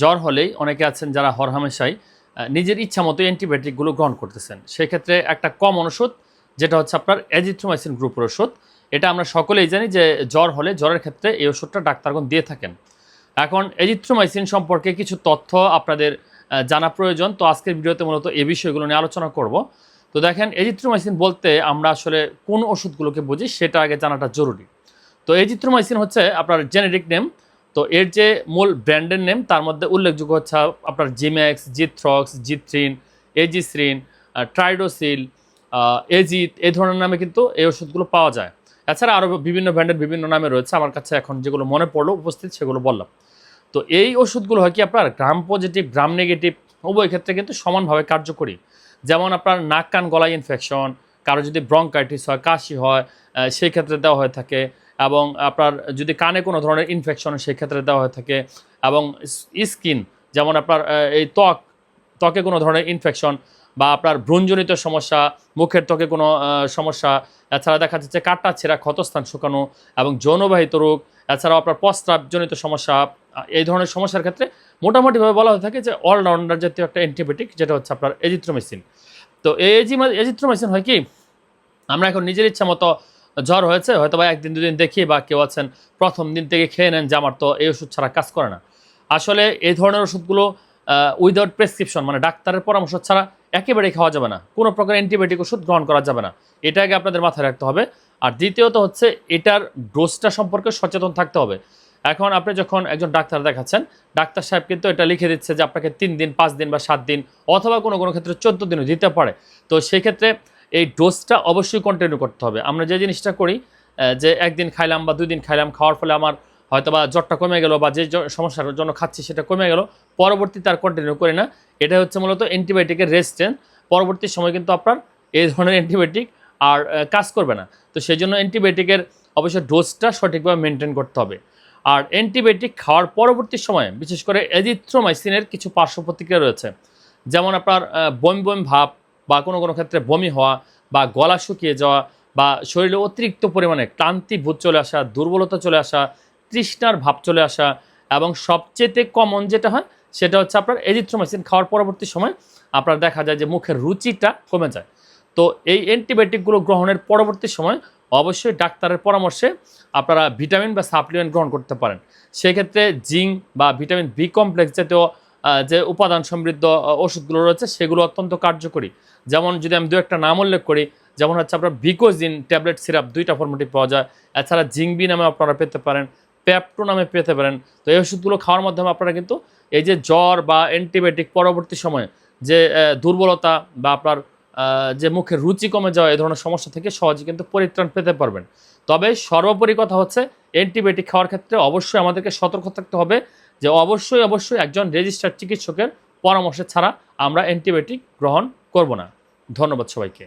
জ্বর হলেই অনেকে আছেন যারা হরহামেশাই নিজের ইচ্ছা মতো অ্যান্টিবায়োটিকগুলো গ্রহণ করতেছেন। সেক্ষেত্রে একটা কম ওষুধ যেটা হচ্ছে আপনার অ্যাজিথ্রোমাইসিন গ্রুপের ওষুধ এটা আমরা সকলেই জানি যে জ্বর হলে জ্বরের ক্ষেত্রে এই ওষুধটা ডাক্তারগণ দিয়ে থাকেন। এখন এজিথ্রোমাইসিন সম্পর্কে কিছু তথ্য আপনাদের জানা প্রয়োজন। তো আজকের ভিডিওতে মূলত এই বিষয়গুলো নিয়ে আলোচনা করব। তো দেখেন, এজিথ্রোমাইসিন বলতে আমরা আসলে কোন ওষুধগুলোকে বুঝি, সেটা আগে জানাটা জরুরি। তো এজিথ্রোমাইসিন হচ্ছে আপনার জেনেরিক নেম তো এর যে মূল ব্র্যান্ডের নেম, তার মধ্যে উল্লেখযোগ্য হচ্ছে আপনার জিম্যাক্স জিথ্রক্স জিথ্রিন এজিস্রিন ট্রাইডোসিল এজিত এই ধরনের নামে কিন্তু এই ওষুধগুলো পাওয়া যায়। এছাড়া আরও বিভিন্ন ব্র্যান্ডের বিভিন্ন নামে রয়েছে, আমার কাছে এখন যেগুলো মনে পড়ল, উপস্থিত সেগুলো বললাম। তো এই ওষুধগুলো হয় কি আপনার গ্রাম পজিটিভ গ্রাম নেগেটিভ উভয় ক্ষেত্রে কিন্তু সমানভাবে কার্যকরী। যেমন আপনার নাক কান গলায় ইনফেকশন কারও যদি ব্রঙ্কাইটিস হয়, কাশি হয় সেই ক্ষেত্রে দেওয়া হয়ে থাকে। এবং আপনার যদি কানে কোনো ধরনের ইনফেকশন সেক্ষেত্রে দেওয়া হয়ে থাকে। এবং স্কিন যেমন আপনার এই ত্বক, ত্বকে কোনো ধরনের ইনফেকশন বা আপনার ভ্রূণজনিত সমস্যা, মুখের ত্বকে কোনো সমস্যা, এছাড়া দেখা যাচ্ছে কাটা ছেঁড়া, ক্ষতস্থান শুকানো এবং যৌনবাহিত রোগ, এছাড়াও আপনার প্রস্রাবজনিত সমস্যা এই ধরনের সমস্যার ক্ষেত্রে মোটামুটিভাবে বলা হয়ে থাকে যে অলরাউন্ডার জাতীয় একটা অ্যান্টিবায়োটিক যেটা হচ্ছে আপনার এজিথ্রোমেসিন তো এই এজি- এজিথ্রোমেসিন হয় কি, আমরা এখন নিজের ইচ্ছা মতো জ্বর হয়েছে, হয়তো বা একদিন দুদিন দেখি বা কেউ আছেন, প্রথম দিন থেকে খেয়ে নেন যে আমার তো এই ওষুধ ছাড়া কাজ করে না। আসলে এই ধরনের ওষুধগুলো উইদাউট প্রেসক্রিপশন মানে ডাক্তারের পরামর্শ ছাড়া একেবারেই খাওয়া যাবে না। কোনো প্রকার অ্যান্টিবায়োটিক ওষুধ গ্রহণ করা যাবে না। এটা আগে আপনাদের মাথায় রাখতে হবে। আর দ্বিতীয়ত হচ্ছে, এটার ডোজটা সম্পর্কে সচেতন থাকতে হবে। এখন আপনি যখন একজন ডাক্তার দেখাচ্ছেন, ডাক্তার সাহেব কিন্তু এটা লিখে দিচ্ছে যে আপনাকে তিন দিন, পাঁচ দিন বা সাত দিন, অথবা কোনো কোনো ক্ষেত্রে চোদ্দ দিনও দিতে পারে। তো সেই ক্ষেত্রে এই ডোজটা অবশ্যই কন্টিনিউ করতে হবে। আমরা যে জিনিসটা করি যে একদিন খাইলাম বা দুই দিন খাইলাম, খাওয়ার ফলে আমার হয়তো বা জ্বরটা কমে গেল বা যে সমস্যার জন্য খাচ্ছি সেটা কমে গেল, পরবর্তীতে আর কন্টিনিউ করি না। এটা হচ্ছে মূলত অ্যান্টিবায়োটিকের রেজিস্ট্যান্স পরবর্তী সময় কিন্তু আপনার এই ধরনের অ্যান্টিবায়োটিক আর কাজ করবে না। তো সেই জন্য অ্যান্টিবায়োটিকের অবশ্যই ডোজটা সঠিকভাবে মেনটেন করতে হবে। আর অ্যান্টিবায়োটিক খাওয়ার পরবর্তী সময়ে বিশেষ করে এজিথ্রোমাইসিনের কিছু পার্শ্ব প্রতিক্রিয়া রয়েছে। যেমন আপনার বমি বমি ভাব বা কোনো কোনো ক্ষেত্রে বমি হওয়া বা গলা শুকিয়ে যাওয়া বা শরীরে অতিরিক্ত পরিমাণে ক্লান্তি ভূত চলে আসা, দুর্বলতা চলে আসা, তৃষ্ণার ভাব চলে আসা এবং সবচেয়ে কমন যেটা হয় সেটা হচ্ছে আপনার এজিথ্রোমাইসিন খাওয়ার পরবর্তী সময় আপনার দেখা যায় যে মুখের রুচিটা কমে যায়। তো এই অ্যান্টিবায়োটিকগুলো গ্রহণের পরবর্তী সময় অবশ্যই ডাক্তারের পরামর্শে আপনারা ভিটামিন বা সাপ্লিমেন্ট গ্রহণ করতে পারেন। সেক্ষেত্রে জিঙ্ক বা ভিটামিন বি কমপ্লেক্স জাতীয় যে উপাদান সমৃদ্ধ ওষুধগুলো রয়েছে, সেগুলো অত্যন্ত কার্যকরী। যেমন যদি আমি দু একটা নাম উল্লেখ করি, যেমন হচ্ছে আপনার ভিকোজিন ট্যাবলেট সিরাপ, দুইটা ফর্মেটিভ পাওয়া যায়। এছাড়া জিংবি নামে আপনারা পেতে পারেন, প্যাপটো নামে পেতে পারেন। তো এই ওষুধগুলো খাওয়ার মাধ্যমে আপনারা কিন্তু এই যে জ্বর বা অ্যান্টিবায়োটিক পরবর্তী সময়ে যে দুর্বলতা বা আপনার যে মুখের রুচি কমে যাওয়া, এই ধরনের সমস্যা থেকে সহজে কিন্তু পরিত্রাণ পেতে পারবেন। তবে সর্বোপরি কথা হচ্ছে, অ্যান্টিবায়োটিক খাওয়ার ক্ষেত্রে অবশ্যই আমাদেরকে সতর্ক থাকতে হবে। যে অবশ্যই অবশ্যই একজন রেজিস্টার্ড চিকিৎসকের পরামর্শ ছাড়া আমরা অ্যান্টিবায়োটিক গ্রহণ করব না। ধন্যবাদ সবাইকে।